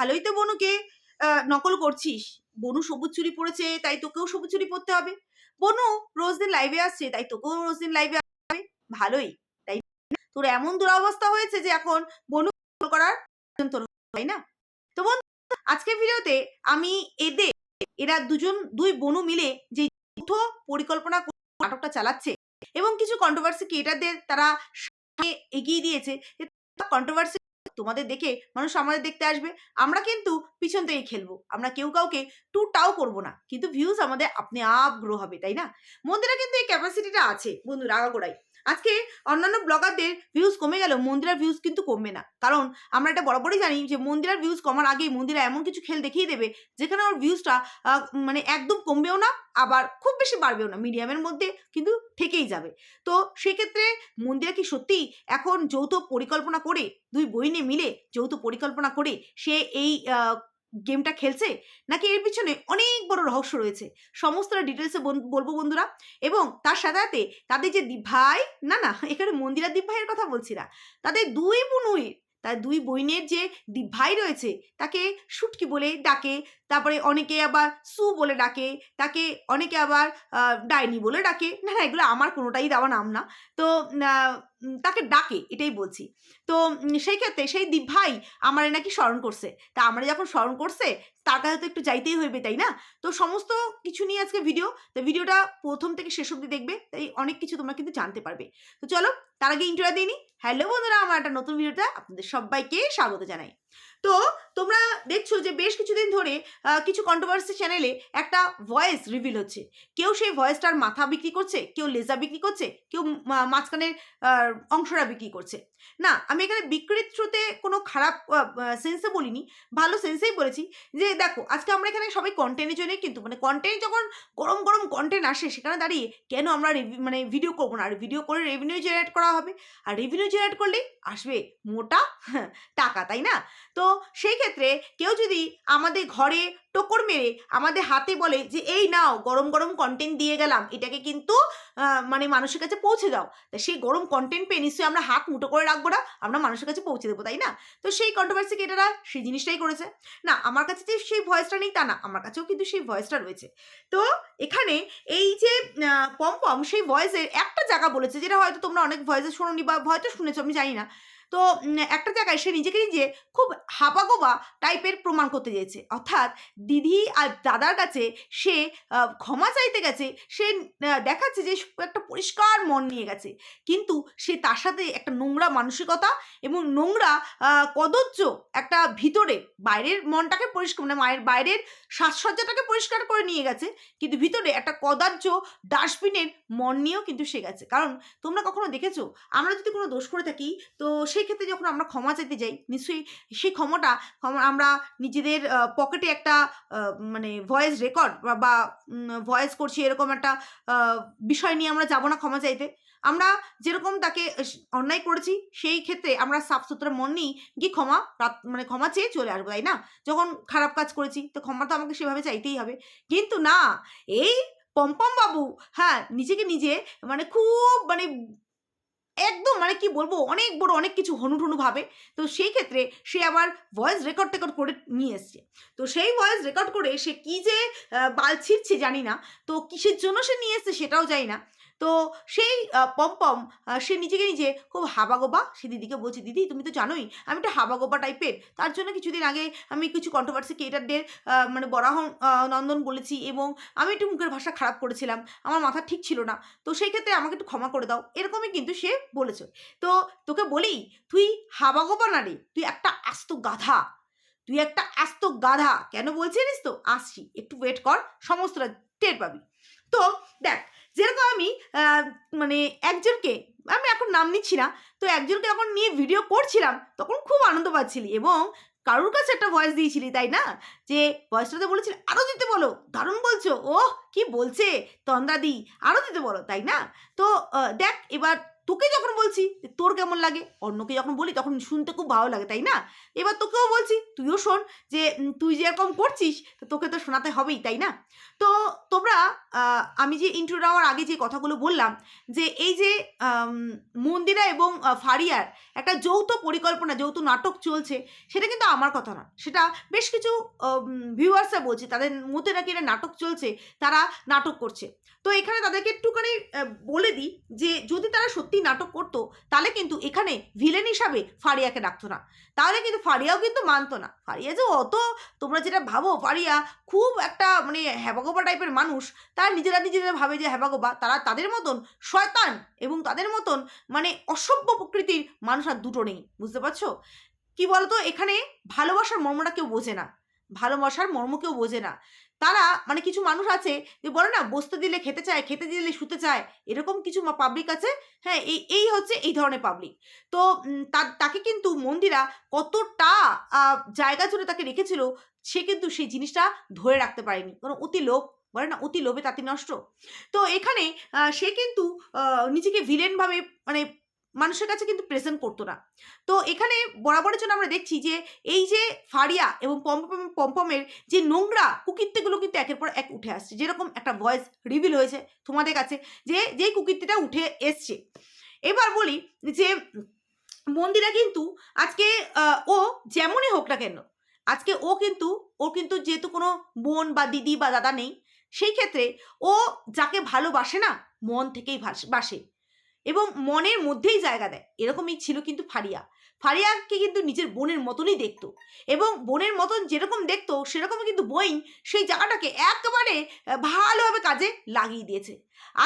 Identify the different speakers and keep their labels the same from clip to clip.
Speaker 1: ভালোই তো বনুকে নকল করছিস। বনু সবুজ চুরি পড়েছে তাই তোকেও সবুজ চুরি পড়তে হবে। বনু রোজ দিন লাইভে আসছে, তাই তোকেও রোজ দিন লাইভে আসবে ভালোই, তাই? তোর এমন দুরবস্থা হয়েছে যে এখন বনু করার তাই না? তো বন্ধু, আজকের ভিডিওতে আমি এদের, এরা দুজন, দুই বনু মিলে যে যৌথ পরিকল্পনা নাটকটা চালাচ্ছে এবং কিছু কন্ট্রোভার্সি ক্রিয়েটারদের তারা এগিয়ে দিয়েছে। কন্ট্রোভার্সি তোমাদের দেখে মানুষ আমাদের দেখতে আসবে। আমরা কিন্তু পিছন থেকে খেলব। আমরা কেউ কাউকে টু টাও করব না। কিন্তু ভিউজ আমাদের আপনি আপ গ্রো হবে, তাই না? মন্দিরা কিন্তু এই ক্যাপাসিটিটা আছে। বন্ধু রাগাগোড়াই আজকে অন্যান্য ব্লগারদের ভিউজ কমে গেল মন্দিরার ভিউজ কিন্তু কমবে না। কারণ আমরা এটা বরাবরই জানি যে মন্দিরার ভিউজ কমার আগেই মন্দিরা এমন কিছু খেল দেখিয়ে দেবে, যেখানে ওর ভিউজটা মানে একদম কমবেও না, আবার খুব বেশি বাড়বেও না। মিডিয়ামের মধ্যে কিন্তু থেকেই যাবে। তো সেক্ষেত্রে মন্দিরা কি সত্যি এখন যৌথ পরিকল্পনা করে, দুই বইনে মিলে যৌথ পরিকল্পনা করে সে এই গেমটা খেলছে? নাকি এর পিছনে অনেক বড় রহস্য রয়েছে? সমস্তটা ডিটেলসে বলব বন্ধুরা। এবং তার সাথে সাথে তাদের যে দিভাই না না, এখানে মন্দিরা দীপ ভাইয়ের কথা বলছি না। তাদের দুই বুনুই, তার দুই বইনের যে ভাই রয়েছে, তাকে সুটকি বলে ডাকে। তারপরে অনেকে আবার সু বলে ডাকে, তাকে অনেকে আবার ডাইনি বলে ডাকে। না না, এগুলো আমার কোনোটাই দেওয়া নাম না। তো তাকে ডাকে, এটাই বলছি। তো সেই ক্ষেত্রে সেই দীপ ভাই আমারে নাকি স্মরণ করছে। তা আমারে যখন স্মরণ করছে, তার কাছে তো একটু যাইতেই হইবে, তাই না? তো সমস্ত কিছু নিয়ে আজকে ভিডিও তো ভিডিওটা প্রথম থেকে শেষ অবধি দেখবে, তাই অনেক কিছু তোমরা কিন্তু জানতে পারবে। তো চলো, তার আগে ইন্টারভিউ দিইনি হ্যালো বন্ধুরা, আমার একটা নতুন ভিডিওটা আপনাদের সবাইকে স্বাগত জানাই। তো তোমরা দেখছ যে বেশ কিছুদিন ধরে কিছু কন্ট্রোভার্সি চ্যানেলে একটা ভয়েস রিভিল হচ্ছে। কেউ সেই ভয়েসটার মাথা বিক্রি করছে, কেউ লেজা বিক্রি করছে, কেউ মাঝখানের অংশটা বিক্রি করছে। না, আমি এখানে বিক্রির থ্রুতে কোনো খারাপ সেন্সে বলিনি, ভালো সেন্সেই বলেছি যে দেখো, আজকে আমরা এখানে সবাই কন্টেন্টের জন্যই কিন্তু মানে কন্টেন্ট যখন গরম গরম কন্টেন্ট আসে, সেখানে দাঁড়িয়ে কেন আমরা মানে ভিডিও করব না? আর ভিডিও করে রেভিনিউ জেনারেট করা হবে। আর রেভিনিউ জেনারেট করলেই আসবে মোটা টাকা, তাই না? তো সেই ক্ষেত্রে কেউ যদি আমাদের ঘরে টোকর মেরে আমাদের হাতে বলে যে, এই নাও, গরম গরম কন্টেন্ট দিয়ে গেলাম, এটাকে কিন্তু মানে মানুষের কাছে পৌঁছে দাও। তা সেই গরম কন্টেন্ট পেয়ে নিশ্চয়ই আমরা হাত মুঠো করে রাখব না, আমরা মানুষের কাছে পৌঁছে দেবো, তাই না? তো সেই কন্ট্রোভার্সি ক্রিয়েটাররা সেই জিনিসটাই করেছে। না, আমার কাছে যে সেই ভয়েসটা নেই তা না, আমার কাছেও কিন্তু সেই ভয়েসটা রয়েছে। তো এখানে এই যে পম্পম সেই ভয়েসের একটা জায়গা বলেছে, যেটা হয়তো তোমরা অনেক ভয়েসে শোনোনি বা হয়তো শুনেছো, আমি জানি না। তো একটা জায়গায় সে নিজেকে নিজে খুব হাবাগোবা টাইপের প্রমাণ করতে চেয়েছে। অর্থাৎ দিদি আর দাদার কাছে সে ক্ষমা চাইতে গেছে, সে দেখাচ্ছে যে একটা পরিষ্কার মন নিয়ে গেছে। কিন্তু সে তার সাথে একটা নোংরা মানসিকতা এবং নোংরা কদর্য একটা ভিতরে, বাইরের মনটাকে পরিষ্কার মানে মায়ের বাইরের সাজসজ্জাটাকে পরিষ্কার করে নিয়ে গেছে। কিন্তু ভিতরে একটা কদার্য ডাস্টবিনের মন নিয়েও কিন্তু সে গেছে। কারণ তোমরা কখনো দেখেছ? আমরা যদি কোনো দোষ করে থাকি, তো সেই ক্ষেত্রে যখন আমরা ক্ষমা চাইতে যাই, নিশ্চয়ই সেই ক্ষমাটা ক্ষমা, আমরা নিজেদের পকেটে একটা মানে ভয়েস রেকর্ড বা ভয়েস করছি এরকম একটা বিষয় নিয়ে আমরা যাব না ক্ষমা চাইতে। আমরা যেরকম তাকে অন্যায় করেছি, সেই ক্ষেত্রে আমরা সাফ সুতরা মন নিই গিয়ে ক্ষমা মানে ক্ষমা চেয়ে চলে আসব, তাই না? যখন খারাপ কাজ করেছি, তো ক্ষমা তো আমাকে সেভাবে চাইতেই হবে। কিন্তু না, এই পম্পম বাবু হ্যাঁ নিজেকে নিজে মানে খুব মানে একদম মানে কি বলব, অনেক বড় অনেক কিছু হনুঠনু ভাবে। তো সেই ক্ষেত্রে সে আবার ভয়েস রেকর্ড টেকর্ড করে নিয়ে এসছে। তো সেই ভয়েস রেকর্ড করে সে কি যে বাল ছিঁড়ছে জানি না। তো কিসের জন্য সে নিয়ে এসছে সেটাও জানি না। তো সেই পম্পম সে নিজেকে নিজে খুব হাবাগোবা, সে দিদিকে বলছে, দিদি, তুমি তো জানোই, আমি একটা হাবাগোবা টাইপের। তার জন্য কিছুদিন আগে আমি কিছু কন্ট্রোভার্সি ক্রিয়েটারদের মানে বরাহ নন্দন বলেছি এবং আমি একটু মুখের ভাষা খারাপ করেছিলাম। আমার মাথা ঠিক ছিল না। তো সেই ক্ষেত্রে আমাকে একটু ক্ষমা করে দাও। এরকমই কিন্তু সে বলেছে। তো তোকে বলি, তুই হাবাগোবা না রে, তুই একটা আস্ত গাধা। তুই একটা আস্ত গাধা। কেন বলছি জানিস তো? আসছি। একটু ওয়েট কর, সমস্তটা টের পাবি। তো দেখ যেরকম আমি মানে একজনকে, আমি এখন নাম নিচ্ছি না, তো একজনকে যখন নিয়ে ভিডিও করছিলাম, তখন খুব আনন্দ পাচ্ছিলি এবং কারুর কাছে একটা ভয়েস দিয়েছিলি, তাই না? যে ভয়েসটাতে বলেছিলি আরও দিতে বলো, দারুণ বলছো ও কি বলছে তন্দাদি আরও দিতে বলো তাই না? তো দেখ, এবার তোকে যখন বলছি তোর কেমন লাগে, অন্যকে যখন বলি তখন শুনতে খুব ভালো লাগে, তাই না? এবার তোকেও বলছি, তুইও শোন যে তুই যেরকম করছিস, তো তোকে তো শোনাতে হবেই, তাই না? তো তোমরা আমি যে ইন্ট্রো দেওয়ার আগে যে কথাগুলো বললাম, যে এই যে মন্দিরা এবং ফারিয়ার একটা যৌথ পরিকল্পনা, যৌথ নাটক চলছে, সেটা কিন্তু আমার কথা না। সেটা বেশ কিছু ভিউয়ার্সরা বলছে, তাদের মধ্যে নাকি এটা নাটক চলছে, তারা নাটক করছে। তো এখানে তাদেরকে একটুখানি বলে দিই যে যদি তারা সত্যি নাটক করতো, তাহলে কিন্তু এখানে ভিলেন হিসাবে ফারিয়াকে রাখতো না। তাহলে কিন্তু ফারিয়াও কিন্তু মানতো না। ফারিয়া যে অত, তোমরা যেটা ভাবো, ফারিয়া খুব একটা মানে হ্যাবাগোবা টাইপের মানুষ, তারা নিজেরা নিজেরা ভাবে যে হ্যাবাগোবা, তারা তাদের মতন শয়তান এবং তাদের মতন মানে অসভ্য প্রকৃতির মানুষ আর দুটো নেই, বুঝতে পারছ? কি বলতো? এখানে ভালোবাসার মর্মটা কেউ বোঝে না। ভালোবাসার মর্ম কেউ বোঝে না। তারা মানে কিছু মানুষ আছে যে বলে না, বসতে দিলে খেতে চায়, খেতে দিলে শুতে চায়, এরকম কিছু পাবলিক আছে হ্যাঁ এই এই হচ্ছে এই ধরনের পাবলিক তো তাকে কিন্তু মন্দিরা কতটা জায়গা জুড়ে তাকে রেখেছিল, সে কিন্তু সেই জিনিসটা ধরে রাখতে পারেনি। কারণ অতি লোভ, বলে না, অতি লোভে তাতি নষ্ট। তো এখানে সে কিন্তু নিজেকে ভিলেন ভাবে মানে মানুষের কাছে কিন্তু প্রেজেন্ট করতো না। তো এখানে বরাবরের জন্য আমরা দেখছি যে, এই যে ফারিয়া এবং পম্পম পম্পমের যে নোংরা কুকীর্তিগুলো কিন্তু একের পর এক উঠে আসছে। যেরকম একটা ভয়েস রিভিল হয়েছে তোমাদের কাছে যে, যেই কুকীর্তিটা উঠে এসছে। এবার বলি যে, মন্দিরা কিন্তু আজকে ও যেমনই হোক না কেন, আজকে ও কিন্তু ও কিন্তু যেহেতু কোনো বোন বা দিদি বা দাদা নেই, সেই ক্ষেত্রে ও যাকে ভালোবাসে না, মন থেকেই বাসে। এবং মনের মধ্যেই জায়গা দেয়। এরকমই ছিল কিন্তু ফারিয়া। ফারিয়াকে কিন্তু নিজের বোনের মতনই দেখতো এবং বোনের মতন যেরকম দেখতো, সেরকমই কিন্তু বইন সেই জায়গাটাকে একেবারে ভালোভাবে কাজে লাগিয়ে দিয়েছে।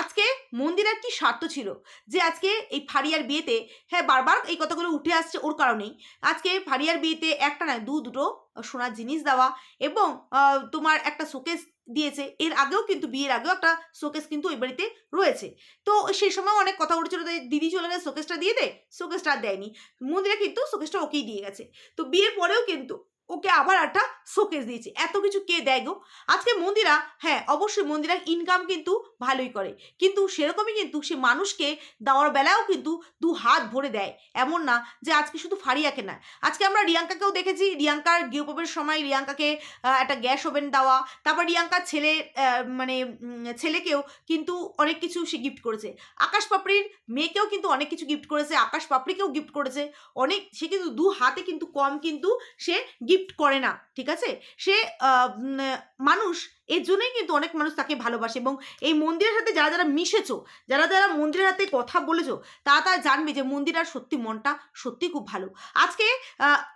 Speaker 1: আজকে মন্দিরের কি স্বার্থ ছিল যে আজকে এই ফারিয়ার বিয়েতে হ্যাঁ বারবার এই কথাগুলো উঠে আসছে ওর কারণেই। আজকে ফারিয়ার বিয়েতে একটা নয় দু দুটো সোনার জিনিস দেওয়া এবং তোমার একটা শোকেস দিয়েছে। এর আগেও কিন্তু, বিয়ের আগেও একটা শোকেস কিন্তু ওই বাড়িতে রয়েছে। তো সেই সময় অনেক কথা উঠেছিল দিদি চলে গেছে শোকেসটা দিয়ে দে। শোকেসটা আর দেয়নি। মন্দিরা কিন্তু শোকেসটা ওকেই দিয়ে গেছে। তো বিয়ের পরেও কিন্তু ওকে আবার একটা শোকেস দিয়েছে। এত কিছু কে দেয় গো? আজকে মন্দিরা হ্যাঁ অবশ্যই মন্দিরা ইনকাম কিন্তু ভালোই করে। কিন্তু সেরকমই কিন্তু সে মানুষকে দেওয়ার বেলাও কিন্তু দু হাত ভরে দেয়। এমন না যে আজকে শুধু ফারিয়াকে না আজকে আমরা রিয়াঙ্কাকেও দেখেছি। রিয়াঙ্কার গৃহপ্রবের সময় রিয়াঙ্কাকে একটা গ্যাস ওভেন দেওয়া। তারপর রিয়াঙ্কার ছেলে মানে ছেলেকেও কিন্তু অনেক কিছু সে গিফট করেছে। আকাশ পাপড়ির মেয়েকেও কিন্তু অনেক কিছু গিফট করেছে। আকাশ পাপড়িকেও গিফট করেছে। অনেক, সে কিন্তু দু হাতে কিন্তু কম কিন্তু সে গিফট করে না, ঠিক আছে? সে মানুষ, এর জন্যই কিন্তু অনেক মানুষ তাকে ভালোবাসে এবং এই মন্দিরের সাথে যারা যারা মিশেছো, যারা যারা মন্দিরের সাথে কথা বলেছ, তারা তারা জানবে যে মন্দির আর সত্যি মনটা সত্যি খুব ভালো। আজকে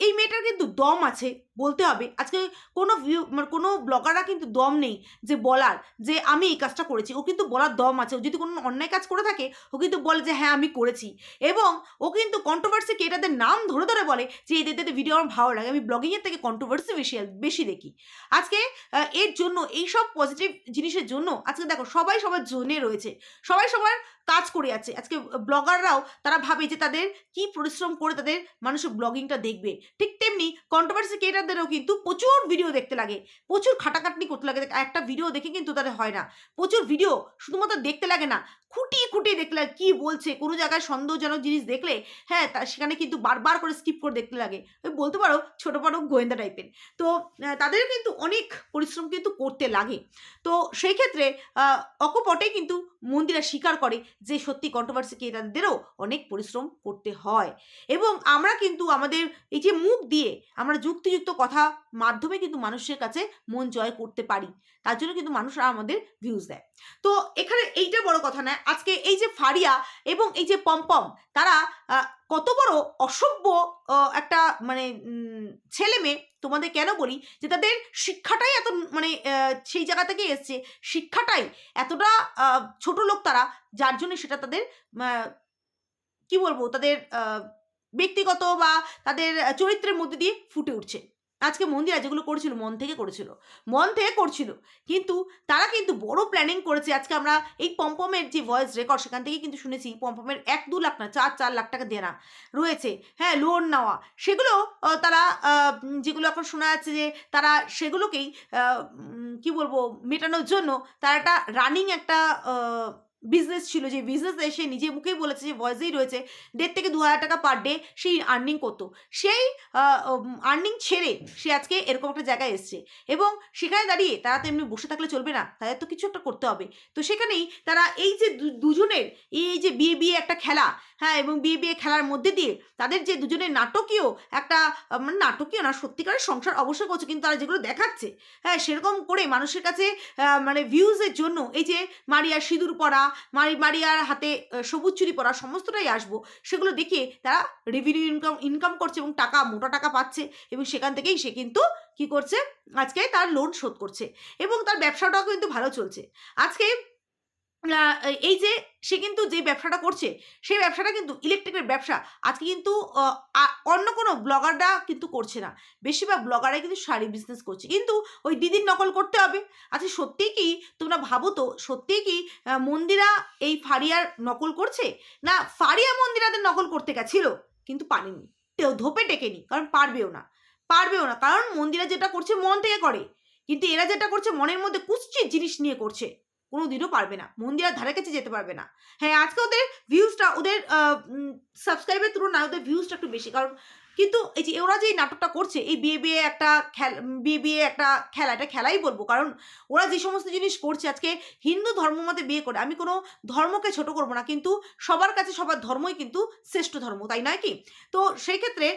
Speaker 1: এই মেয়েটার কিন্তু দম আছে বলতে হবে। আজকে কোনো ভিউ মানে কোনো ব্লগাররা কিন্তু দম নেই যে বলার যে আমি এই কাজটা করেছি। ও কিন্তু বলার দম আছে। ও যদি কোনো অন্যায় কাজ করে থাকে, ও কিন্তু বলে যে হ্যাঁ আমি করেছি। এবং ও কিন্তু কন্ট্রোভার্সি ক্রিয়েটারদের নাম ধরে ধরে বলে যে, এদের এদের ভিডিও আমার ভালো লাগে। আমি ব্লগিংয়ের থেকে কন্ট্রোভার্সি বেশি বেশি দেখি। আজকে এর জন্য, এই সব পজিটিভ জিনিসের জন্য আজকে দেখো, সবাই সবার জোনে রয়েছে। সবাই সবার কাজ করে আছে আজকে ব্লগাররাও তারা ভাবে যে, তাদের কি পরিশ্রম করে তাদের মানুষের ব্লগিংটা দেখবে। ঠিক তেমনি কন্ট্রোভার্সি ক্রিয়েটারদেরও কিন্তু প্রচুর ভিডিও দেখতে লাগে। প্রচুর খাটাখাটনি করতে লাগে। একটা ভিডিও দেখে কিন্তু তাদের হয় না। প্রচুর ভিডিও শুধুমাত্র দেখতে লাগে না। খুঁটিয়ে খুঁটিয়ে দেখলে লাগে, কি বলছে? কোনো জায়গায় সন্দেহজনক জিনিস দেখলে হ্যাঁ তা সেখানে কিন্তু বারবার করে স্কিপ করে দেখতে লাগে। বলতে পারো ছোটো বড়ো গোয়েন্দা টাইপের তো তাদের কিন্তু অনেক পরিশ্রম কিন্তু করতে লাগে। তো সেই ক্ষেত্রে অকপটে কিন্তু মন্দিরা স্বীকার করে যে সত্যি কন্ট্রোভার্সি ক্রিয়েটারদেরও অনেক পরিশ্রম করতে হয়। এবং আমরা কিন্তু আমাদের এই যে মুখ দিয়ে আমরা যুক্তিযুক্ত কথা মাধ্যমে কিন্তু মানুষের কাছে মন জয় করতে পারি। তার জন্য কিন্তু মানুষরা আমাদের ভিউজ দেয়। তো এখানে এইটা বড় কথা নয়। আজকে এই যে ফারিয়া এবং এই যে পম্পম, তারা কত বড় অসভ্য একটা মানে ছেলে মেয়ে, তোমাদের কেন বলি যে তাদের শিক্ষাটাই এত মানে সেই জায়গা থেকে এসছে। শিক্ষাটাই এতটা ছোট লোক তারা, যার জন্য সেটা তাদের কি বলব, তাদের ব্যক্তিগত বা তাদের চরিত্রের মধ্যে দিয়ে ফুটে উঠছে। আজকে মন্দিরা যেগুলো করেছিল, মন থেকে করেছিল। মন থেকে করছিল। কিন্তু তারা কিন্তু বড় প্ল্যানিং করেছে। আজকে আমরা এই পম্পমের যে ভয়েস রেকর্ড সেখান থেকে কিন্তু শুনেছি, পম্পমের এক দু লাখ না, চার চার লাখ টাকা দেনা রয়েছে। হ্যাঁ লোন নেওয়া। সেগুলো তারা যেগুলো এখন শোনা যাচ্ছে যে তারা সেগুলোকেই কি বলব, মেটানোর জন্য তারা একটা রানিং একটা বিজনেস ছিল যে বিজনেস এসে নিজে মুখেই বলেছে যে ভয়েসেই রয়েছে, দেড় থেকে দু হাজার টাকা পার ডে সেই আর্নিং করতো। সেই আর্নিং ছেড়ে সে আজকে এরকম একটা জায়গায় এসছে এবং সেখানে দাঁড়িয়ে তারা তো এমনি বসে থাকলে চলবে না, তাদের তো কিছু একটা করতে হবে। তো সেখানেই তারা এই যে দুজনের এই যে বিয়ে বিয়ে একটা খেলা হ্যাঁ এবং বিয়ে বিয়ে খেলার মধ্যে দিয়ে তাদের যে দুজনের নাটকীয় একটা মানে নাটকীয় না, সত্যিকারের সংসার অবশ্যই করছে, কিন্তু তারা যেগুলো দেখাচ্ছে হ্যাঁ সেরকম করে মানুষের কাছে মানে ভিউজের জন্য এই যে মারিয়া সিঁদুর পরা মারি মারিয়ার হাতে সবুজ চুরি পরা সমস্তটাই আসব। সেগুলো দেখে তারা রেভিনিউ ইনকাম ইনকাম করছে এবং টাকা, মোটা টাকা পাচ্ছে এবং সেখান থেকেই সে কিন্তু কি করছে? আজকে তার লোন শোধ করছে এবং তার ব্যবসাটাও কিন্তু ভালো চলছে। আজকে এই যে সে কিন্তু যে ব্যবসাটা করছে সেই ব্যবসাটা কিন্তু ইলেকট্রিকের ব্যবসা। আজকে কিন্তু অন্য কোনো ব্লগাররা কিন্তু করছে না। বেশিরভাগ ব্লগারাই কিন্তু শাড়ি বিজনেস করছে। কিন্তু ওই দিদির নকল করতে হবে। আচ্ছা সত্যিই কি তোমরা ভাবো তো, সত্যিই কি মন্দিরা এই ফারিয়ার নকল করছে? না, ফারিয়া মন্দিরাদের নকল করতে গেছিল, কিন্তু পারেনি। তেও ধোপে টেকেনি, কারণ পারবেও না। পারবেও না, কারণ মন্দিরা যেটা করছে মন থেকে করে। কিন্তু এরা যেটা করছে মনের মধ্যে কুচ্ছিত জিনিস নিয়ে করছে। কোনো দিনও পারবে না। মন্দিরার ধারে কাছে যেতে পারবে না। হ্যাঁ আজকে ওদের ভিউজটা ওদের সাবস্ক্রাইবের তুলনায় ওদের ভিউজটা একটু বেশি। কারণ কিন্তু এই যে ওরা যে এই নাটকটা করছে, এই বিয়ে বিয়ে একটা খেলা বিয়ে বিয়ে একটা খেলা, এটা খেলাই বলব। কারণ ওরা যে সমস্ত জিনিস করছে, আজকে হিন্দু ধর্ম মতে বিয়ে করে, আমি কোনো ধর্মকে ছোট করব না, কিন্তু সবার কাছে সবার ধর্মই কিন্তু শ্রেষ্ঠ ধর্ম, তাই নয় কি? তো সেই ক্ষেত্রে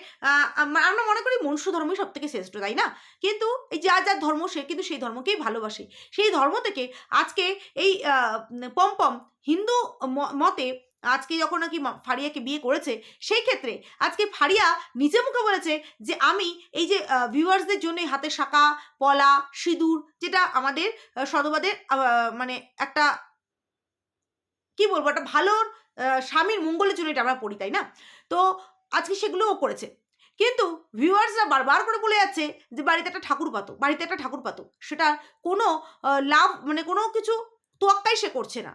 Speaker 1: আমরা মনে করি মনুষ্য ধর্মই সব থেকে শ্রেষ্ঠ, তাই না? কিন্তু এই যার যার ধর্ম, সে কিন্তু সেই ধর্মকেই ভালোবাসে। সেই ধর্ম থেকে আজকে এই পম্পম হিন্দু মতে আজকে যখন নাকি ফারিয়াকে বিয়ে করেছে, সেই ক্ষেত্রে আজকে ফারিয়া নিজে মুখে বলেছে যে, আমি এই যে ভিউয়ার্সদের জন্য হাতে শাঁকা পলা, সিঁদুর, যেটা আমাদের সদবাদের মানে একটা, কি বলব, একটা ভালো স্বামীর মঙ্গলের জন্য এটা আমরা পড়ি, তাই না? তো আজকে সেগুলোও করেছে। কিন্তু ভিউয়ার্সরা বারবার করে বলে যাচ্ছে যে, বাড়িতে একটা ঠাকুর পাতো, বাড়িতে একটা ঠাকুর পাতো। সেটা কোনো লাভ মানে কোনো কিছু তোয়াক্কাই সে করছে না।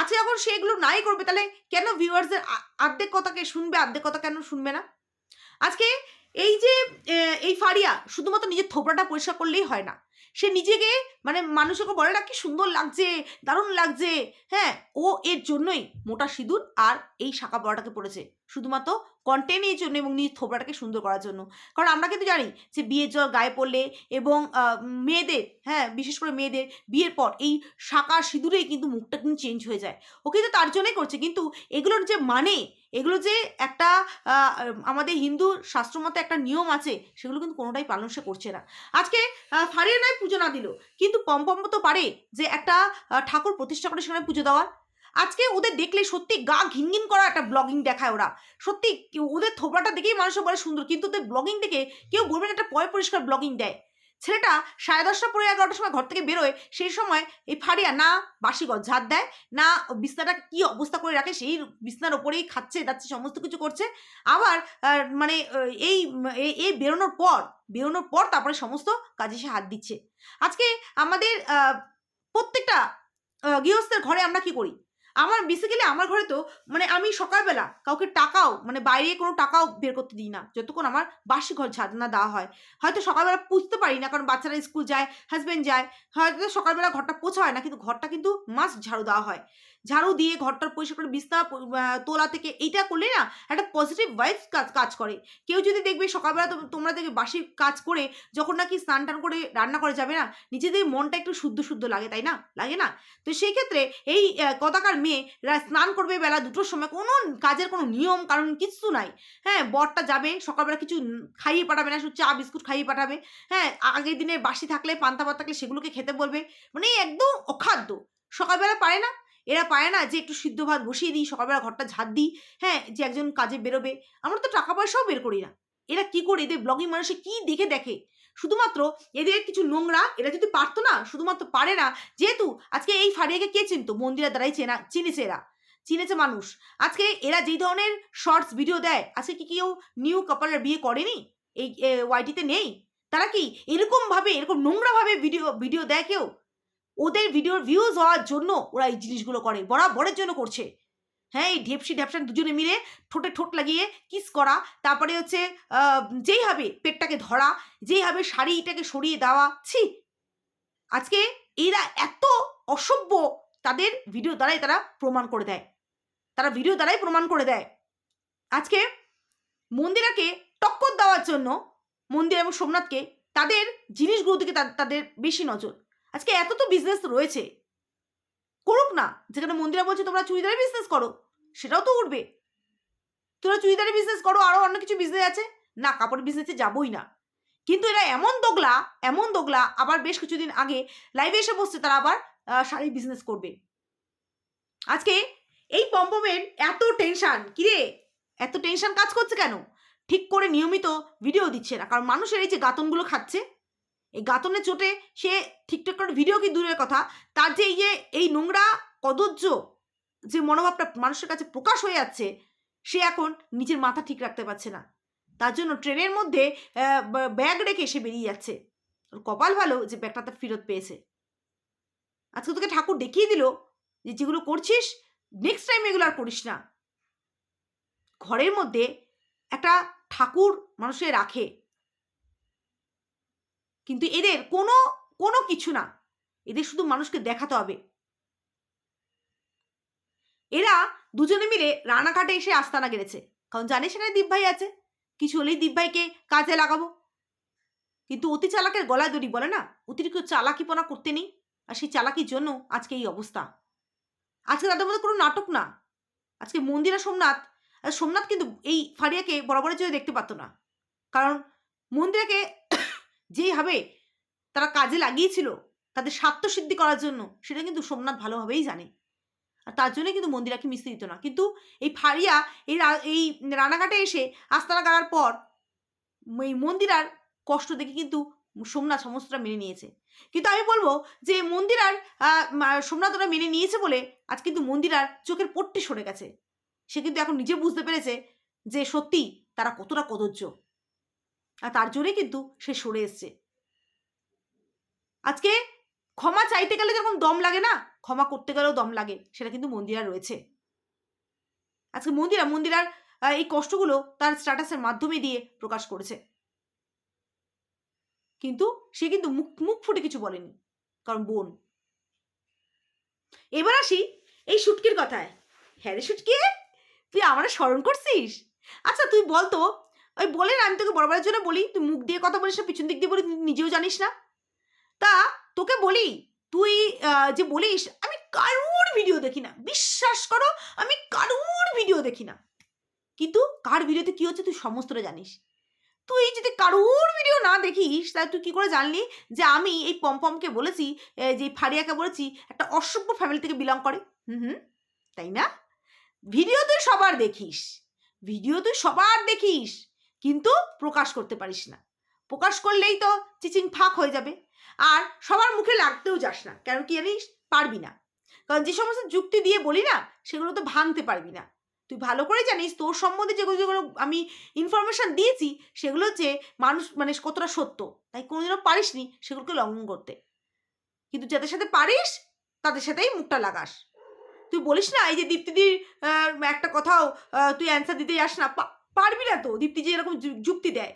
Speaker 1: আচ্ছা যখন সে এগুলো নাই করবে, তাহলে কেন ভিউয়ার্সদের আর্ধেক কথাকে শুনবে আর্ধেক কথা কেন শুনবে না? আজকে এই যে এই ফারিয়া শুধুমাত্র নিজের থোবড়াটা পরিষ্কার করলেই হয় না। সে নিজেকে মানে মানুষকে বলে না, কি সুন্দর লাগছে, দারুণ লাগছে। হ্যাঁ ও এর জন্যই মোটা সিঁদুর আর এই শাখা পড়াটাকে পড়েছে। শুধুমাত্র কন্টেন্টের জন্য এবং নিজের থোবড়াটাকে সুন্দর করার জন্য। কারণ আমরা কিন্তু জানি যে বিয়ের জল গায়ে পড়লে এবং মেয়েদের হ্যাঁ বিশেষ করে মেয়েদের বিয়ের পর এই শাখা সিঁদুরেই কিন্তু মুখটা কিন্তু চেঞ্জ হয়ে যায়। ও কিন্তু তার জন্যই করছে। কিন্তু এগুলোর যে মানে এগুলো যে একটা আমাদের হিন্দু শাস্ত্রমতে একটা নিয়ম আছে সেগুলো কিন্তু কোনোটাই পালন সে করছে না। আজকে আহ, ফারিয়া নয় পুজো না দিল কিন্তু পম্পম তো পারে যে একটা ঠাকুর প্রতিষ্ঠা করে সেখানে পুজো দেওয়ার। আজকে ওদের দেখলে সত্যি গা ঘিনঘিন করা একটা ব্লগিং দেখায় ওরা। সত্যি ওদের থোবড়াটা দেখেই মানুষ বলে সুন্দর, কিন্তু ওদের ব্লগিং দেখে কেউ বলবে না একটা পয় পরিষ্কার ব্লগিং দেয়। ছেলেটা সাড়ে দশটা পরে এগারোটার সময় ঘর থেকে বেরোয়, সেই সময় এই ফাড়িয়া না বাসি ঘর ঝাড় দেয়, না বিছনাটা কি অবস্থা করে রাখে, সেই বিছনার ওপরেই খাচ্ছে, যাচ্ছে, সমস্ত কিছু করছে। আবার মানে এই- এই বেরোনোর পর বেরোনোর পর তারপরে সমস্ত কাজে সে হাত দিচ্ছে। আজকে আমাদের প্রত্যেকটা গৃহস্থের ঘরে আমরা কি করি? আমার বেসিক্যালি আমার ঘরে তো মানে আমি সকালবেলা কাউকে টাকাও মানে বাইরে কোনো টাকাও বের করতে দিই না। যতক্ষণ আমার বাসি ঘর ঝাড় না দেওয়া হয়। হয়তো সকালবেলা পুষতে পারি না, কারণ বাচ্চারা স্কুল যায় হাজব্যান্ড যায়, হয়তো সকালবেলা ঘরটা পোছা হয় না, কিন্তু ঘরটা কিন্তু মাস্ট ঝাড়ু দেওয়া হয়। ঝাড়ু দিয়ে ঘরটার পরিষ্কার করে আহ, তোলা থেকে এইটা করলে না একটা পজিটিভ ভাইবস কাজ কাজ করে। কেউ যদি দেখবে সকালবেলা তোমরা দেখবে বাসি কাজ করে যখন নাকি স্নান টান করে রান্না করা যাবে না নিজেদের মনটা একটু শুদ্ধ শুদ্ধ লাগে তাই না? লাগে না? তো সেই ক্ষেত্রে এই আহ, কদাকার মেয়ে স্নান করবে বেলা দুটোর সময় কোনো কাজের কোনো নিয়ম কারণ কিছু নাই। হ্যাঁ বরটা যাবে সকালবেলা কিছু খাইয়ে পাঠাবে না শুধু চা বিস্কুট খাইয়ে পাঠাবে। হ্যাঁ আগের দিনে বাসি থাকলে পান্তা ভাত থাকলে সেগুলোকে খেতে বলবে। মানে একদম অখাদ্য। সকালবেলা পারে না এরা পায় না যে একটু সিদ্ধ ভাত বসিয়ে দিই, সকালবেলা ঘরটা ঝাড় দিই হ্যাঁ যে একজন কাজে বেরোবে। আমরা তো টাকা পয়সাও বের করি না। এরা কি করে? এদের ব্লগিং মানুষে কি দেখে দেখে? শুধুমাত্র এদের কিছু নোংরা, এরা যদি পারতো না, শুধুমাত্র পারে না, যেহেতু আজকে এই ফারিয়াকে কে চিনতো? মন্দিরের দ্বারাই চেনা, চিনেছে এরা। চিনেছে মানুষ। আজকে এরা যেই ধরনের শর্টস ভিডিও দেয়, আজকে কি কেউ নিউ কাপলের বিয়ে করেনি? এই ওয়াইটিতে নেই? তারা কি এরকমভাবে, এরকম নোংরাভাবে ভিডিও ভিডিও দেয় কেউ? ওদের ভিডিওর ভিউজ হওয়ার জন্য ওরা এই জিনিসগুলো করে, বরাবরের জন্য করছে। হ্যাঁ এই ঢেপসি ঢ্যাপসান দুজনে মিলে ঠোঁটে ঠোঁট লাগিয়ে কিস করা, তারপরে হচ্ছে যেই হবে পেটটাকে ধরা, যেই হবে শাড়িটাকে সরিয়ে দেওয়া, ছি। আজকে এরা এত অসভ্য, তাদের ভিডিও দ্বারাই তারা প্রমাণ করে দেয়। তারা ভিডিও দ্বারাই প্রমাণ করে দেয়। আজকে মন্দিরাকে টক্কর দেওয়ার জন্য মন্দির এবং সোমনাথকে তাদের জিনিসগুলো দিকে তাদের বেশি নজর। আজকে এত তো বিজনেস রয়েছে। করুক না, যেখানে মন্দিরা বলছে তোমরা চুড়িদারের বিজনেস করো, সেটাও তো উঠবে। তোরা চুড়িদারের বিজনেস করো আরও অন্য কিছু বিজনেস আছে? না কাপড় বিজনেসে যাবই না। কিন্তু এরা এমন দোগলা এমন দোগলা, আবার বেশ কিছুদিন আগে লাইভে এসে বসছে, তারা আবার শাড়ির বিজনেস করবে। আজকে এই পম্পমের এত টেনশন কিরে এত টেনশান কাজ করছে কেন? ঠিক করে নিয়মিত ভিডিও দিচ্ছে না, কারণ মানুষের এই যে গাতনগুলো খাচ্ছে এই গাতনের চোটে সে ঠিকঠাক করে ভিডিও কি দূরের কথা? তার যে এই যে, এই নোংরা কদর্য যে মনোভাবটা মানুষের কাছে প্রকাশ হয়ে যাচ্ছে, সে এখন নিজের মাথা ঠিক রাখতে পারছে না। তার জন্য ট্রেনের মধ্যে ব্যাগ রেখে সে বেরিয়ে যাচ্ছে। ওর কপাল ভালো যে ব্যাগটা তার ফেরত পেয়েছে। আজকে তোকে ঠাকুর দেখিয়ে দিল যে যেগুলো করছিস নেক্সট টাইম এগুলো আর করিস না। ঘরের মধ্যে একটা ঠাকুর মানুষে রাখে। কিন্তু এদের কোনো কোনো কিছু না। এদের শুধু মানুষকে দেখাতে হবে। এরা দুজনে মিলে রানাঘাটে এসে আস্তানা গেড়েছে। কারণ জানে সেখানে দীপ ভাই আছে। কিছু হলেই দীপ ভাইকে কাজে লাগাবো। কিন্তু অতি চালাকের গলায় দড়ি বলে না? অতিরিক্ত চালাকিপনা করতে নেই? আর সেই চালাকির জন্য আজকে এই অবস্থা। আজকে তাদের মধ্যে কোনো নাটক না। আজকে মন্দিরা সোমনাথ সোমনাথ কিন্তু এই ফারিয়াকে বরাবরের জন্য দেখতে পারতো না। কারণ মন্দিরাকে যেইভাবে তারা কাজে লাগিয়েছিল তাদের স্বার্থ সিদ্ধি করার জন্য, সেটা কিন্তু সোমনাথ ভালোভাবেই জানে। আর তার জন্য কিন্তু মন্দিরাকে মিশতে দিত না। কিন্তু এই ফারিয়া, এই এই রানাঘাটে এসে আস্তানা গাড়ার পর এই মন্দিরার কষ্ট দেখে কিন্তু সোমনাথ সমস্তটা মেনে নিয়েছে। কিন্তু আমি বলব যে মন্দিরার সোমনাথ ওরা মেনে নিয়েছে বলে আজ কিন্তু মন্দিরার চোখের পট্টি সরে গেছে। সে কিন্তু এখন নিজে বুঝতে পেরেছে যে সত্যি তারা কতটা কদর্য আর তার জন্যই কিন্তু সে সরে এসছে। আজকে ক্ষমা চাইতে গেলে যখন দম লাগে না, ক্ষমা করতে গেলেও দম লাগে, সেটা কিন্তু মন্দিরা রয়েছে। আজকে মন্দিরা, মন্দিরার এই কষ্টগুলো তার স্ট্যাটাসের মাধ্যমে দিয়ে প্রকাশ করেছে। কিন্তু সে কিন্তু মুখ মুখ ফুটে কিছু বলেনি, কারণ বোন। এবার আসি এই শুটকির কথায়। হ্যাঁ রে শুটকি তুই আমার স্মরণ করছিস? আচ্ছা তুই বল তো ওই বলে না, আমি তোকে বরাবরের জন্য বলি, তুই মুখ দিয়ে কথা বলিস না, পিছন দিক দিয়ে বলি নিজেও জানিস না। তা তোকে বলি, তুই যে বলিস, আমি কারুর ভিডিও দেখি না। বিশ্বাস করো, আমি কারুর ভিডিও দেখি না। কিন্তু কার ভিডিওতে কি হচ্ছে তুই সমস্তটা জানিস। তুই যদি কারুর ভিডিও না দেখিস, তাহলে তুই কি করে জানলি যে আমি এই পমপমকে বলেছি যে ফারিয়াকে বলেছি, একটা অসভ্য ফ্যামিলি থেকে বিলং করে? হুম হুম, তাই না? ভিডিও তুই সবার দেখিস। ভিডিও তুই সবার দেখিস। কিন্তু প্রকাশ করতে পারিস না। প্রকাশ করলেই তো চিচিং ফাঁক হয়ে যাবে। আর সবার মুখে লাগতেও যাস না। কেন কি জানিস? পারবি না। কারণ যে সমস্ত যুক্তি দিয়ে বলি না, সেগুলো তো ভাঙতে পারবি না। তুই ভালো করে জানিস, তোর সম্বন্ধে যেগুলো যেগুলো আমি ইনফরমেশন দিয়েছি, সেগুলো হচ্ছে মানুষ মানে কতটা সত্য। তাই কোনোদিনও পারিসনি সেগুলোকে লঙ্ঘন করতে। কিন্তু যাদের সাথে পারিস, তাদের সাথেই মুখটা লাগাস। তুই বলিস না, এই যে দীপ্তিদির একটা কথাও তুই অ্যান্সার দিতে যাস না পারবি না তো? দীপ্তি যে এরকম যুক্তি দেয়।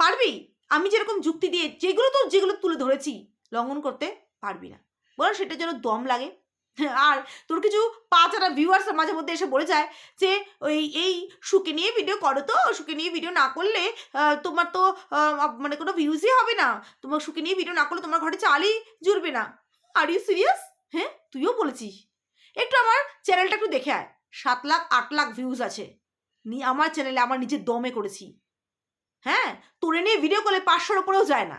Speaker 1: পারবি? আমি যেরকম যুক্তি দিয়ে যেগুলো তো যেগুলো তুলে ধরেছি, লঙ্ঘন করতে পারবি না। বল সেটার জন্য দম লাগে। আর তোর কিছু পাঁচ পাঁচারা ভিউয়ার্স মাঝে মধ্যে এসে বলে যায় যে, ওই, এই, সুকে নিয়ে ভিডিও করো তো। সুকে নিয়ে ভিডিও না করলে তোমার তো মানে কোনো ভিউজই হবে না। তোমার সুকে নিয়ে ভিডিও না করলে তোমার ঘরে চালই জুড়বে না। আর ইউ সিরিয়াস হ্যাঁ তুইও বলেছিস। একটু আমার চ্যানেলটা একটু দেখে আয়। সাত লাখ, আট লাখ ভিউজ আছে। আমার চ্যানেলে আমার নিজের দমে করেছি। হ্যাঁ? তোরে নিয়ে ভিডিও করলে পাঁচশোর ওপরেও যায় না।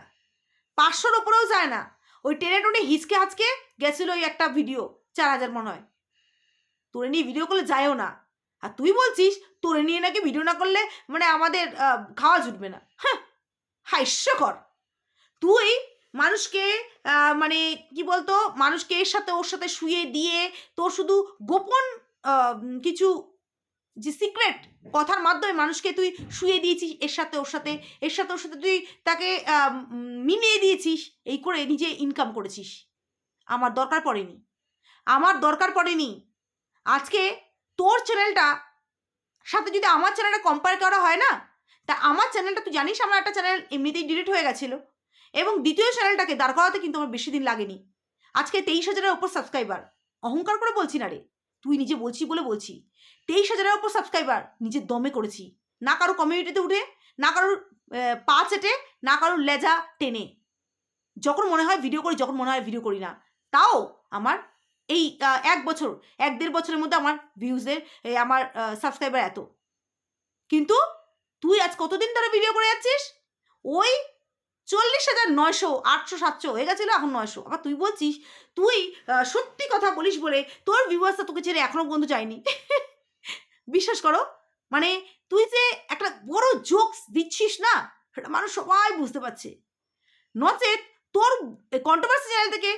Speaker 1: পাঁচশোর ওপরেও যায় না। ওই টেনে টেনে হিচকে হাচকে গেছিল ওই একটা ভিডিও চার হাজার মনে হয়। তোরে নিয়ে ভিডিও করলে যায়ও না। আর তুই বলছিস, তোরে নিয়ে নাকি ভিডিও না করলে মানে আমাদের খাওয়া জুটবে না। হ্যাঁ হাস্যকর তুই মানুষকে মানে কি বলতো, মানুষকে এর সাথে ওর সাথে শুয়ে দিয়ে তোর শুধু গোপন কিছু যে সিক্রেট কথার মাধ্যমে মানুষকে তুই শুয়ে দিয়েছিস, এর সাথে ওর সাথে, এর সাথে ওর সাথে তুই তাকে মিলিয়ে দিয়েছিস, এই করে নিজে ইনকাম করেছিস। আমার দরকার পড়েনি। আমার দরকার পড়েনি। আজকে তোর চ্যানেলটা সাথে যদি আমার চ্যানেলটা কম্পেয়ার করা হয় না, তা আমার চ্যানেলটা তুই জানিস আমার একটা চ্যানেল এমনিতেই ডিলিট হয়ে গেছিল। এবং দ্বিতীয় চ্যানেলটাকে দাঁড় করাতে কিন্তু আমার বেশি দিন লাগেনি। আজকে তেইশ হাজারের ওপর সাবস্ক্রাইবার অহংকার করে বলছি না রে। তুই নিজে বলছি বলে বলছি। তেইশ হাজারের ওপর সাবস্ক্রাইবার নিজের দমে করেছি। না কারও কমিউনিটিতে উঠে, না কারোর পা চেটে, না কারোর লেজা টেনে। যখন মনে হয় ভিডিও করি, যখন মনে হয় ভিডিও করি না। তাও আমার এই এক বছর, এক দেড় বছরের মধ্যে আমার ভিউজের আমার সাবস্ক্রাইবার এত। কিন্তু তুই আজ কতদিন ধরে ভিডিও করে যাচ্ছিস? ওই চল্লিশ হাজার নয়শো, আটশো, সাতশো, হয়ে গেছিল এখন নয়শো। আবার তুই বলছিস, তুই সত্যি কথা বলিস বলে তোর ভিউয়ার্সটা তোকে ছেড়ে এখনও পর্যন্ত যায়নি। বিশ্বাস করো মানে তুই যে একটা বড় জোকস দিচ্ছিস না, সেটা মানুষ সবাই বুঝতে পারছে। নচেত তোর কন্ট্রোভার্সি চ্যানেল থেকে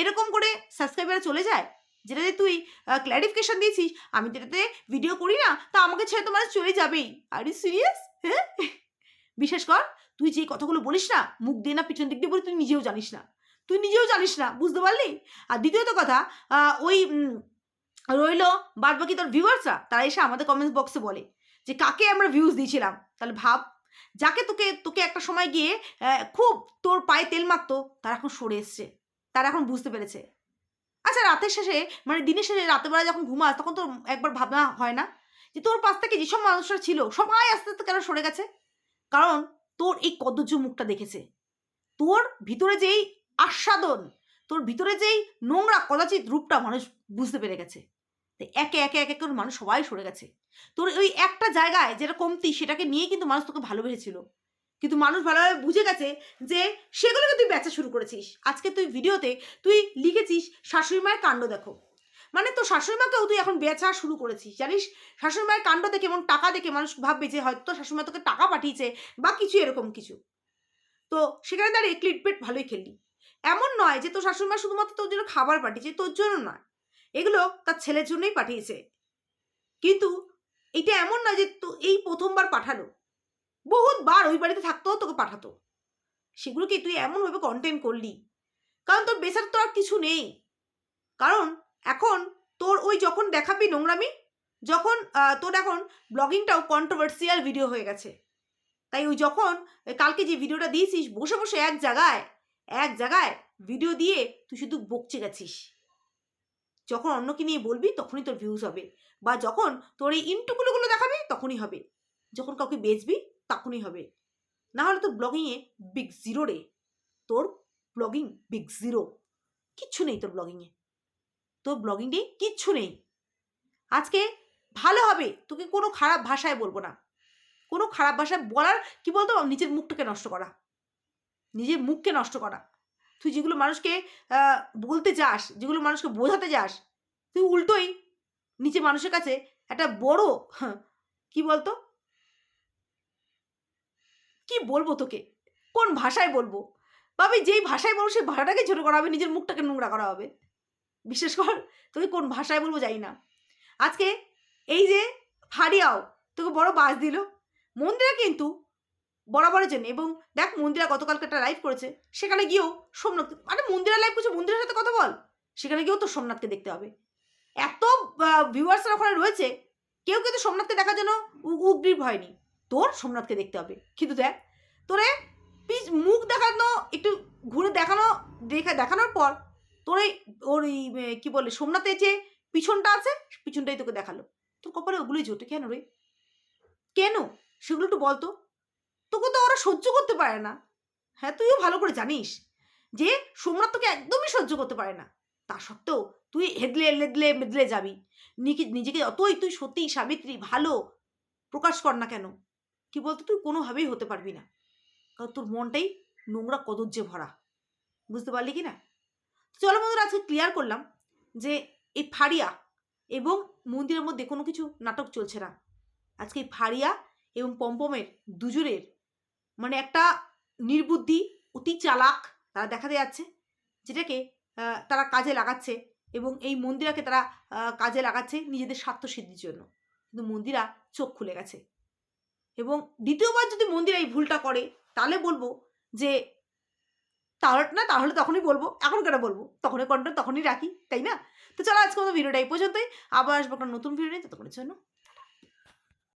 Speaker 1: এরকম করে সাবস্ক্রাইবার চলে যায়, যেটাতে তুই ক্ল্যারিফিকেশন দিয়েছিস, আমি যেটাতে ভিডিও করি না, তা আমাকে ছেড়ে তো মানুষ চলে যাবেই। আর ইউ সিরিয়াস হ্যাঁ? বিশ্বাস কর, তুই যে কথাগুলো বলিস না, মুখ দিয়ে না, পিছন দিক দিয়ে বলি তুই নিজেও জানিস না। তুই নিজেও জানিস না, বুঝতে পারলি? আর দ্বিতীয়ত কথা ওই রইল বাদ বাকি তোর ভিউয়ার্সরা তারা এসে আমাদের কমেন্টস বক্সে বলে যে, কাকে আমরা ভিউজ দিয়েছিলাম? তাহলে ভাব, যাকে তোকে তোকে একটা সময় গিয়ে খুব তোর পায়ে তেল মাখতো, তারা এখন সরে এসছে। তারা এখন বুঝতে পেরেছে। আচ্ছা রাতের শেষে মানে দিনের শেষে বেলা যখন ঘুমাস, তখন তো একবার ভাবনা হয় না যে, তোর পাশ থেকে যেসব মানুষরা ছিল, সবাই আস্তে আস্তে কেন সরে গেছে? কারণ তোর এই কদর্য মুখটা দেখেছে। তোর ভিতরে যেই আস্বাদন, তোর ভিতরে যেই নোংরা, কদাচিৎ রূপটা মানুষ বুঝতে পেরে গেছে। তো একে একে একে করে মানুষ সবাই সরে গেছে। তোর ওই একটা জায়গায় যেটা কমতি সেটাকে নিয়ে কিন্তু মানুষ তোকে ভালোবেসেছিল। কিন্তু মানুষ ভালোভাবে বুঝে গেছে যে সেগুলোকে তুই বেচা শুরু করেছিস। আজকে তুই ভিডিওতে তুই লিখেছিস, শাশুড়ি মায়ের কাণ্ড দেখো। মানে তোর শাশুড়ি মাকেও তুই এখন বেচা শুরু করেছিস, জানিস? শাশুড়ি মায়ের কাণ্ড দেখে এমন টাকা দেখে মানুষ ভাববে যে হয়তো শাশুড়ি মা তোকে টাকা পাঠিয়েছে বা কিছু এরকম কিছু। তো সেখানে দাঁড়িয়ে ক্লিটপেট ভালোই খেললি। এমন নয় যে তোর শাশুড়ি মা শুধুমাত্র তোর জন্য খাবার পাঠিয়েছে, তোর জন্য নয়। এগুলো তার ছেলের জন্যই পাঠিয়েছে। কিন্তু এটা এমন না যে তো এই প্রথমবার পাঠালো। বহুতবার ওই বাড়িতে থাকতেও তোকে পাঠাতো। সেগুলোকে তুই এমনভাবে কন্টেন্ট করলি? কারণ তোর বেচার তো আর কিছু নেই। কারণ এখন তোর ওই যখন দেখাবি নোংরামি, যখন তোর এখন ব্লগিংটাও কন্ট্রোভার্সিয়াল ভিডিও হয়ে গেছে। তাই ওই যখন কালকে যে ভিডিওটা দিয়েছিস, বসে বসে এক জায়গায় এক জায়গায় ভিডিও দিয়ে তুই শুধু বকচে গেছিস। যখন অন্যকে নিয়ে বলবি তখনই তোর ভিউজ হবে। বা যখন তোর এই ইন্টুগুলোগুলো দেখাবি তখনই হবে। যখন কাউকে বেচবি তখনই হবে। না হলে তোর ব্লগিংয়ে বিগ জিরো রে। তোর ব্লগিং বিগ জিরো কিচ্ছু নেই তোর ব্লগিংয়ে তোর ব্লগিং নেই কিচ্ছু নেই। আজকে ভালো হবে। তোকে কোনো খারাপ ভাষায় বলব না। কোনো খারাপ ভাষায় বলার কি বলতো? নিজের মুখটাকে নষ্ট করা। নিজের মুখকে নষ্ট করা। তুই যেগুলো মানুষকে বলতে চাস যেগুলো মানুষকে বোঝাতে যাস তুই উল্টোই নিচে মানুষের কাছে একটা বড় হ্যাঁ, কি বলতো? কি বলব তোকে? কোন ভাষায় বলব? ভাবি যেই ভাষায় বলব সেই ভাষাটাকে ছোটো করা হবে নিজের মুখটাকে নোংরা করা হবে। বিশেষ কর তোকে কোন ভাষায় বলব জানি না। আজকে এই যে ফাড়িয়াও তোকে বড় বাস দিল। মন্দিরা কিন্তু বরাবরের জন্য। এবং দেখ মন্দিরা গতকালকে একটা লাইভ করেছে, সেখানে গিয়েও সোমনাথ মানে মন্দিরা লাইভ করছে, মন্দিরের সাথে কথা বল। সেখানে গিয়েও তো সোমনাথকে দেখতে হবে। এত ভিউয়ার্সরা ওখানে রয়েছে, কেউ কিন্তু সোমনাথকে দেখার জন্য উগ্রীব হয়নি। তোর সোমনাথকে দেখতে হবে। কিন্তু দেখ, তোরে পিছ মুখ দেখানো, একটু ঘুরে দেখানো, দেখা দেখানোর পর তোর এই ওর এই কী বলে, সোমনাথের যে পিছনটা আছে, পিছনটাই তোকে দেখাল। তোর কপালে ওগুলোই জোটে। কেন রে? কেন? সেগুলো একটু বলতো তোকে তো ওরা সহ্য করতে পারে না। হ্যাঁ তুইও ভালো করে জানিস যে সোমনাথ তোকে একদমই সহ্য করতে পারে না। তা সত্ত্বেও তুই হেদলে লেদলে মেদলে যাবি। নিজে- নিজেকে যতই তুই সত্যি সাবিত্রী, ভালো প্রকাশ কর না কেন, কি বলতো, তুই কোনোভাবেই হতে পারবি না। কারণ তোর মনটাই নোংরা কদর্যে ভরা। বুঝতে পারলি কি না? চলো বন্ধুরা, আজকে ক্লিয়ার করলাম যে এই ফাড়িয়া এবং মন্দিরের মধ্যে কোনো কিছু নাটক চলছে না। আজকে এই ফাড়িয়া এবং পম্পমের দুজনের মানে একটা নির্বুদ্ধি, অতি চালাক তারা দেখাতে যাচ্ছে, যেটাকে তারা কাজে লাগাচ্ছে এবং এই মন্দিরাকে তারা কাজে লাগাচ্ছে নিজেদের স্বার্থ সিদ্ধির জন্য। কিন্তু মন্দিরা চোখ খুলে গেছে। এবং দ্বিতীয়বার যদি মন্দিরা এই ভুলটা করে, তাহলে বলব যে, তাহলে, না, তাহলে তখনই বলব, এখন কেন বলব? তখনই কন্টেন্ট তখনই রাখি, তাই না? তো চলো আজকে মতো ভিডিওটা এই পর্যন্তই। আবার আসব একটা নতুন ভিডিও নিয়ে, ততক্ষণের জন্য।